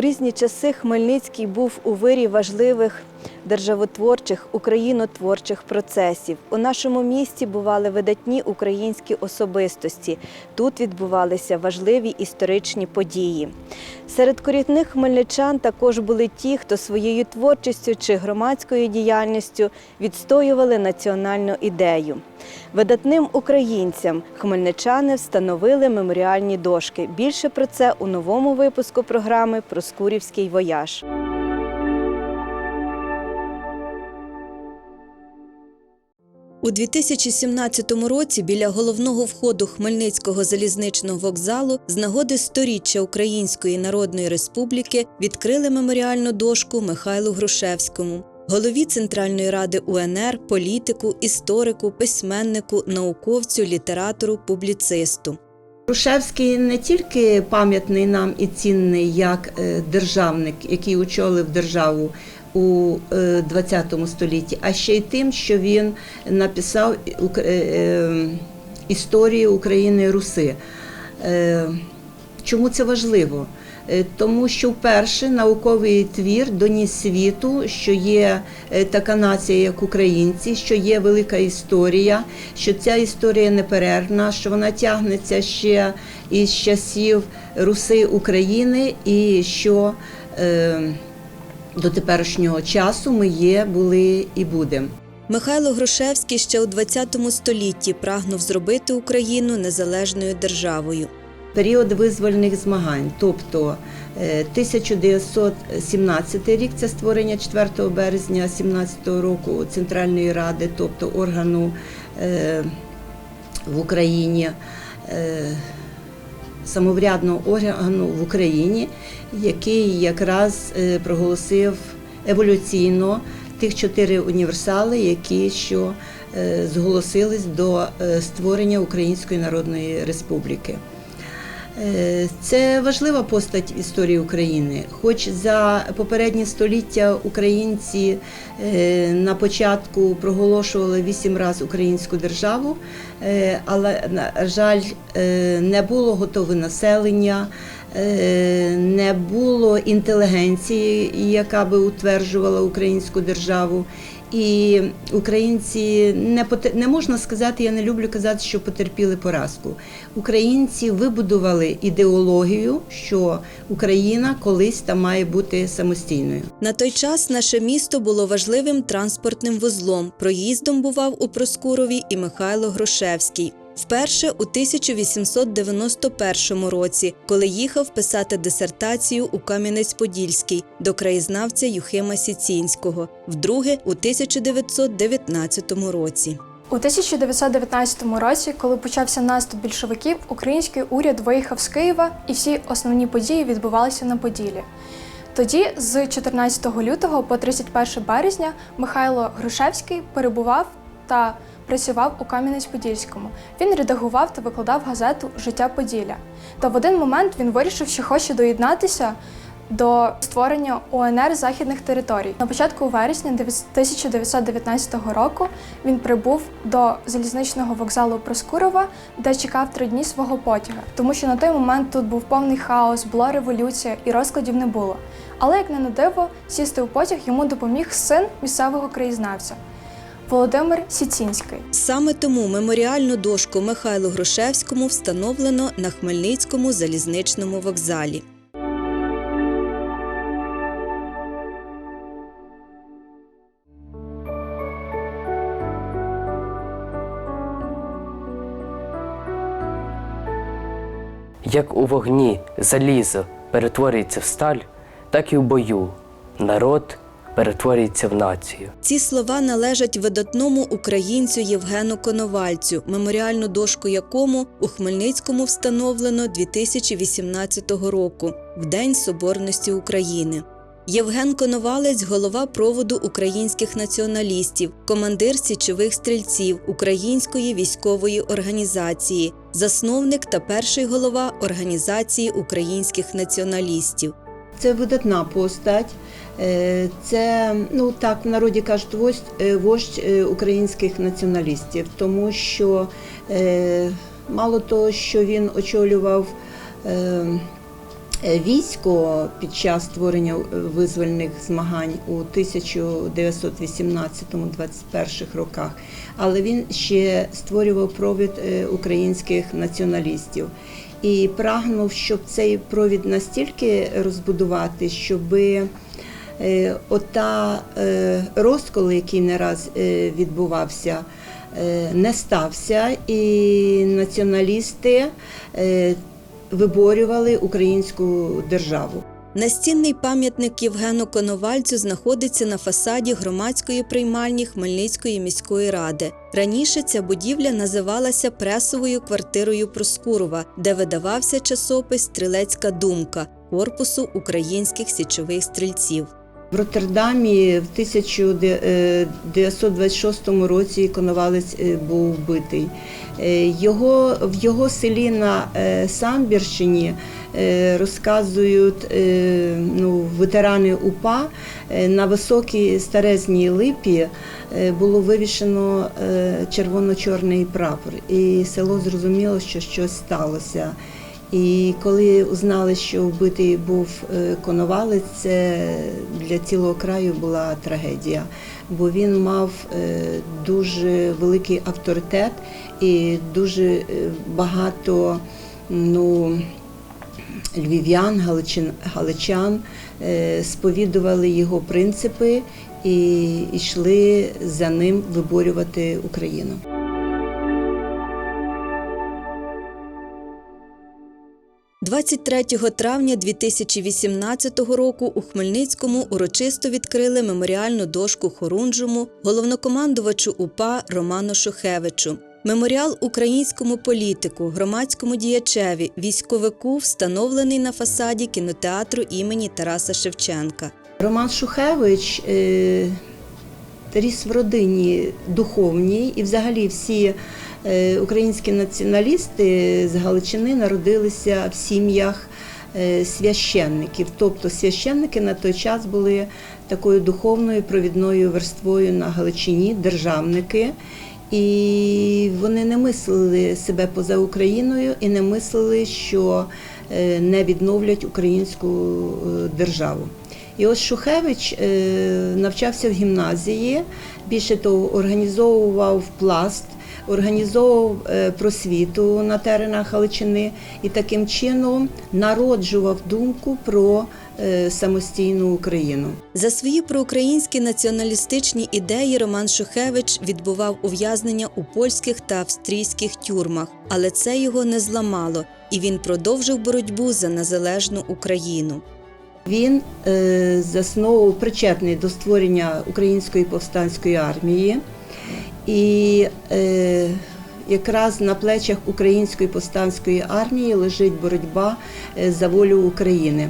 Різні часи Хмельницький був у вирі важливих державотворчих, українотворчих процесів. У нашому місті бували видатні українські особистості. Тут відбувалися важливі історичні події. Серед корінних хмельничан також були ті, хто своєю творчістю чи громадською діяльністю відстоювали національну ідею. Видатним українцям хмельничани встановили меморіальні дошки. Більше про це у новому випуску програми Проскурівський вояж. У 2017 році біля головного входу Хмельницького залізничного вокзалу з нагоди сторіччя Української Народної Республіки відкрили меморіальну дошку Михайлу Грушевському, голові Центральної ради УНР, політику, історику, письменнику, науковцю, літератору, публіцисту. Грушевський не тільки пам'ятний нам і цінний як е, державник, який очолив державу у е, ХХ столітті, а ще й тим, що він написав е, е, історію України Руси. Е, Чому це важливо? Е, Тому що вперше науковий твір доніс світу, що є е, така нація, як українці, що є велика історія, що ця історія неперервна, що вона тягнеться ще із часів Руси України, і що е, до теперішнього часу ми є, були і будемо. Михайло Грушевський ще у XX столітті прагнув зробити Україну незалежною державою. період визвольних змагань, тобто е, 1917 рік це створення 4 березня 17 року Центральної Ради, тобто органу е, в Україні. Самоврядного органу в Україні, який якраз е, проголосив еволюційно тих чотири універсали, які що е, зголосились до е, створення Української Народної Республіки. Е, Це важлива постать історії України. Хоч за попередні століття українці е, на початку проголошували вісім разів українську державу, е, але, на жаль, не було готове населення, не було інтелігенції, яка би утверджувала українську державу. І українці не не можна сказати, я не люблю казати, що потерпіли поразку. Українці вибудували ідеологію, що Україна колись там має бути самостійною. На той час наше місто було важливим транспортним вузлом. Проїздом бував у Проскурові і Михайло Грушевський. Вперше у 1891 році, коли їхав писати дисертацію у Кам'янець-Подільський до краєзнавця Юхима Сіцінського, вдруге у 1919 році. У 1919 році, коли почався наступ більшовиків, український уряд виїхав з Києва, і всі основні події відбувалися на Поділі. Тоді, з 14 лютого по 31 березня, Михайло Грушевський перебував та працював у Кам'янець-Подільському. Він редагував та викладав газету Життя Поділля. Та в один момент він вирішив, що хоче доєднатися до створення УНР західних територій. На початку вересня 1919 року він прибув до залізничного вокзалу Проскурова, де чекав три дні свого потяга, тому що на той момент тут був повний хаос, була революція і розкладів не було. Але як не на диво, сісти у потяг йому допоміг син місцевого краєзнавця Володимир Сіцінський. Саме тому меморіальну дошку Михайлу Грушевському встановлено на Хмельницькому залізничному вокзалі. Як у вогні залізо перетворюється в сталь, так і в бою народ перетворюється в націю. Ці слова належать видатному українцю Євгену Коновальцю, меморіальну дошку якому у Хмельницькому встановлено 2018 року, в День Соборності України. Євген Коновалець голова проводу українських націоналістів, командир січових стрільців Української військової організації, засновник та перший голова Організації українських націоналістів. Це видатна постать. Е, Це, ну так, в народі кажуть, вождь, е, вождь е, українських націоналістів, тому що мало того, що він очолював Військо під час створення визвольних змагань у 1918-21 роках, але він ще створював провід українських націоналістів і прагнув, щоб цей провід настільки розбудувати, щоби е, ота е, розкол, який не раз е, відбувався, не стався, і націоналісти виборювали українську державу. Настінний пам'ятник Євгену Коновальцю знаходиться на фасаді громадської приймальні Хмельницької міської ради. Раніше ця будівля називалася пресовою квартирою Проскурова, де видавався часопис Стрілецька думка корпусу українських січових стрільців. В Роттердамі в 1926 році Коновалець е, був вбитий. Е, Його, в його селі на е, Самбірщині е, розказують е, ну, ветерани УПА е, на високій старезній липі е, було вивішено е, червоно-чорний прапор, і село зрозуміло, що щось сталося. І коли узнали, що вбитий був е, Коновалець, це для цілого краю була трагедія, бо він мав е, дуже великий авторитет і дуже е, багато ну, львів'ян, галичан сповідували його принципи і йшли за ним виборювати Україну. – 23 травня 2018 року у Хмельницькому урочисто відкрили меморіальну дошку Хорунжому головнокомандувачу УПА Роману Шухевичу. Меморіал українському політику, громадському діячеві, військовику встановлений на фасаді кінотеатру імені Тараса Шевченка. Роман Шухевич е, ріс в родині духовній, і взагалі всі українські націоналісти з Галичини народилися в сім'ях е, священників. Тобто священники на той час були такою духовною провідною верствою на Галичині, державники. І вони не мислили себе поза Україною і не мислили, що е, не відновлять українську е, державу. І ось Шухевич е, навчався в гімназії, більше того, організовував пласт, організовував е, просвіту на теренах Галичини і таким чином народжував думку про е, самостійну Україну. За свої проукраїнські націоналістичні ідеї Роман Шухевич відбував ув'язнення у польських та австрійських тюрмах, але це його не зламало, і він продовжив боротьбу за незалежну Україну. Він е, засновував причетний до створення української повстанської армії, і е, якраз на плечах української повстанської армії лежить боротьба е, за волю України.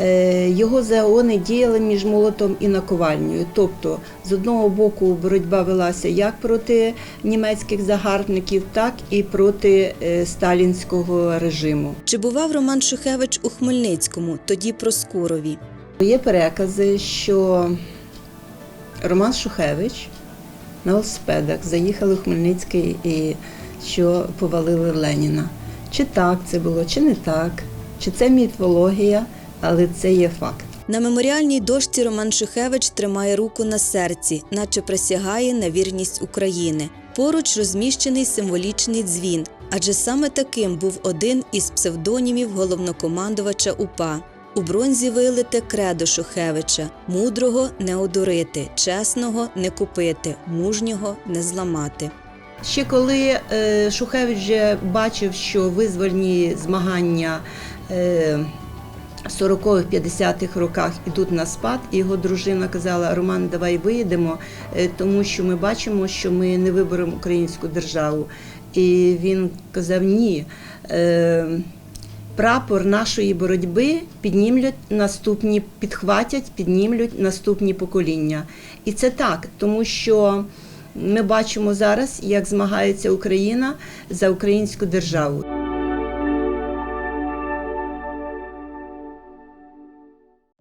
Е, Його загони діяли між молотом і наковальнею. Тобто, з одного боку, боротьба велася як проти німецьких загарбників, так і проти е, сталінського режиму. Чи бував Роман Шухевич у Хмельницькому, тоді Проскурові? Є перекази, що Роман Шухевич на велосипедах заїхали в Хмельницький і що повалили Леніна. Чи так це було, чи не так, чи це міфологія, але це є факт. На меморіальній дошці Роман Шухевич тримає руку на серці, наче присягає на вірність України. Поруч розміщений символічний дзвін, адже саме таким був один із псевдонімів головнокомандувача УПА. У бронзі вилите кредо Шухевича мудрого не одурити, чесного не купити, мужнього не зламати. Ще коли е, Шухевич вже бачив, що визвольні змагання е, 40-х, 50-х роках ідуть на спад, його дружина казала: Роман, давай виїдемо, е, тому що ми бачимо, що ми не виберемо українську державу. І він казав: ні. Е, Прапор нашої боротьби піднімлять наступні, підхватять, піднімлють наступні покоління. І це так, тому що ми бачимо зараз, як змагається Україна за українську державу.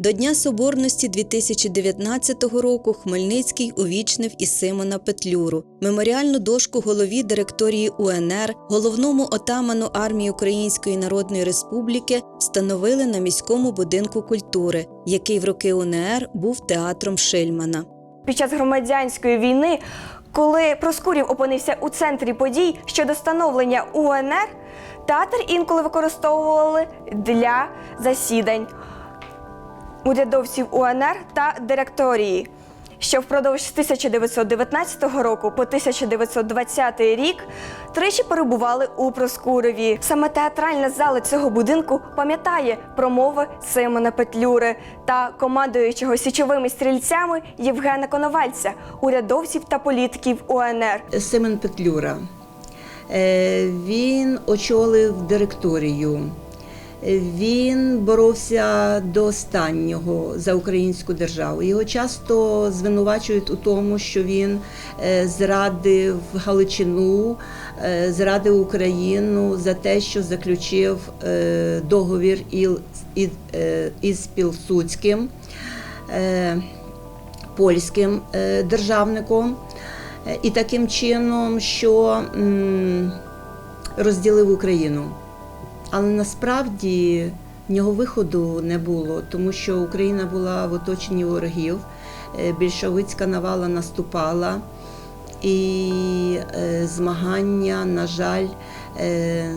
До Дня Соборності 2019 року Хмельницький увічнив і Симона Петлюру, меморіальну дошку голові директорії УНР, головному отаману армії Української Народної Республіки встановили на міському будинку культури, який в роки УНР був театром Шильмана. Під час громадянської війни, коли Проскурів опинився у центрі подій щодо становлення УНР, театр інколи використовували для засідань урядовців УНР та директорії, що впродовж 1919 року по 1920 рік тричі перебували у Проскурові. Саме театральна зала цього будинку пам'ятає промови Симона Петлюри та командуючого січовими стрільцями Євгена Коновальця, урядовців та політиків УНР. Семен Петлюра. Е, Він очолив директорію. Він боровся до останнього за українську державу. Його часто звинувачують у тому, що він е, зрадив Галичину, е, зрадив Україну за те, що заключив е, договір із, Пілсудським. польським державником, і таким чином, що розділив Україну. Але насправді в нього виходу не було, тому що Україна була в оточенні ворогів, е, більшовицька навала наступала, і е, змагання, на жаль, е,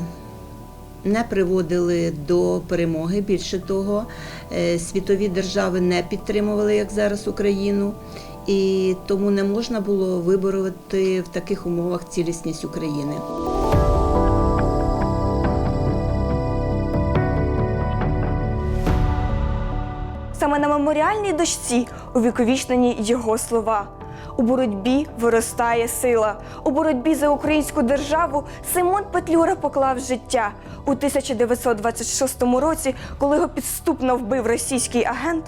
не приводили до перемоги. Більше того, світові держави не підтримували, як зараз Україну, і тому не можна було вибороти в таких умовах цілісність України. Саме на меморіальній дошці увіковічнені його слова. У боротьбі виростає сила. У боротьбі за українську державу Симон Петлюра поклав життя. У 1926 році, коли його підступно вбив російський агент,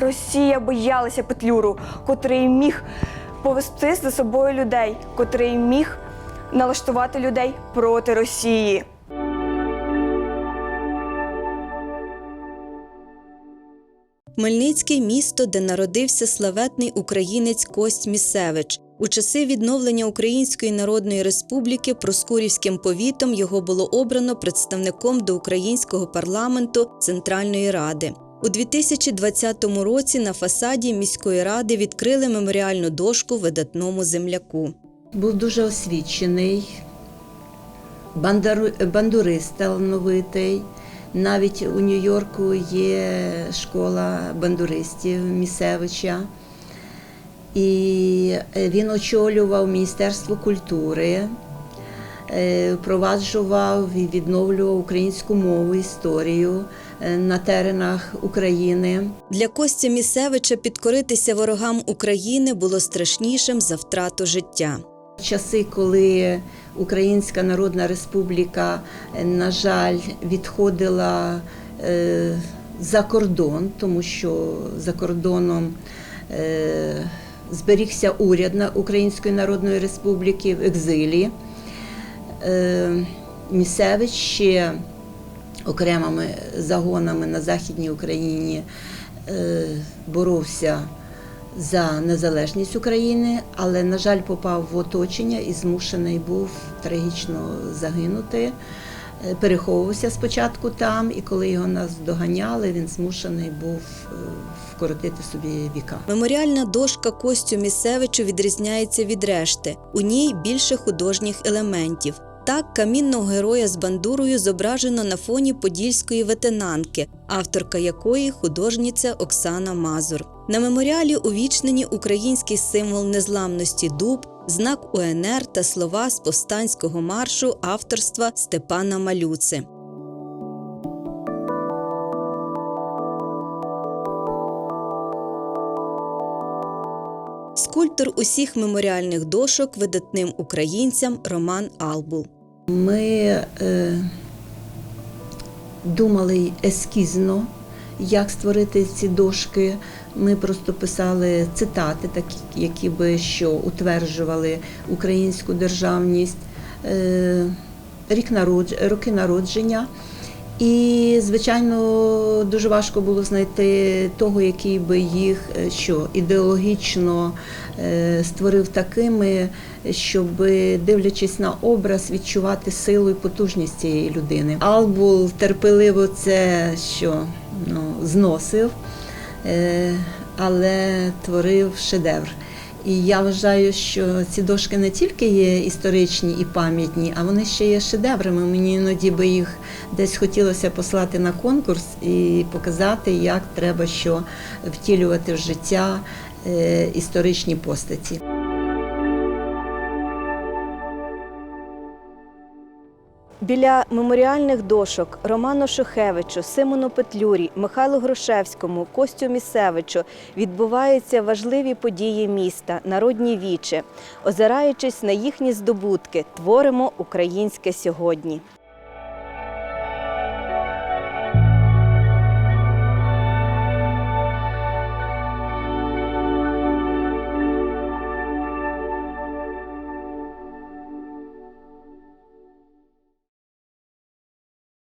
Росія боялася Петлюру, котрий міг повести за собою людей, котрий міг налаштувати людей проти Росії. Хмельницький місто, де народився славетний українець Кость Місевич. У часи відновлення Української Народної Республіки Проскурівським повітом його було обрано представником до українського парламенту Центральної Ради. У 2020 році на фасаді міської ради відкрили меморіальну дошку видатному земляку. Був дуже освічений, бандурист талановитий. Навіть у Нью-Йорку є школа бандуристів Місевича. І е, він очолював Міністерство культури, е, впроваджував і відновлював українську мову, історію е, на теренах України. Для Костя Місевича підкоритися ворогам України було страшнішим за втрату життя. Часи, коли Українська Народна Республіка, на жаль, відходила е, за кордон, тому що за кордоном е, зберігся уряд Української Народної Республіки в екзилі. Е, Місевич ще окремими загонами на Західній Україні боровся за незалежність України, але, на жаль, попав в оточення і змушений був трагічно загинути. Е, Переховувався спочатку там, і коли його нас доганяли, він змушений був е, вкоротити собі віка. Меморіальна дошка Костю Місевичу відрізняється від решти. У ній більше художніх елементів. Так, камінного героя з бандурою зображено на фоні подільської ветенанки, авторка якої художниця Оксана Мазур. На меморіалі увічнені український символ незламності дуб, знак УНР та слова з повстанського маршу авторства Степана Малюци. Скульптор усіх меморіальних дошок видатним українцям Роман Албул. Ми е, думали ескізно, як створити ці дошки. Ми просто писали цитати, такі, які би що утверджували українську державність, е, рік народж, роки народження. І, звичайно, дуже важко було знайти того, який би їх е, що ідеологічно е, створив такими, щоб, дивлячись на образ, відчувати силу і потужність цієї людини. Албул терпеливо це що ну, зносив, е, але творив шедевр. І я вважаю, що ці дошки не тільки є історичні і пам'ятні, а вони ще є шедеврами. Мені іноді би їх десь хотілося послати на конкурс і показати, як треба що втілювати в життя е, історичні постаті. Біля меморіальних дошок Роману Шухевичу, Симону Петлюрі, Михайлу Грушевському, Костю Місевичу відбуваються важливі події міста, народні віче. Озираючись на їхні здобутки, творимо українське сьогодні.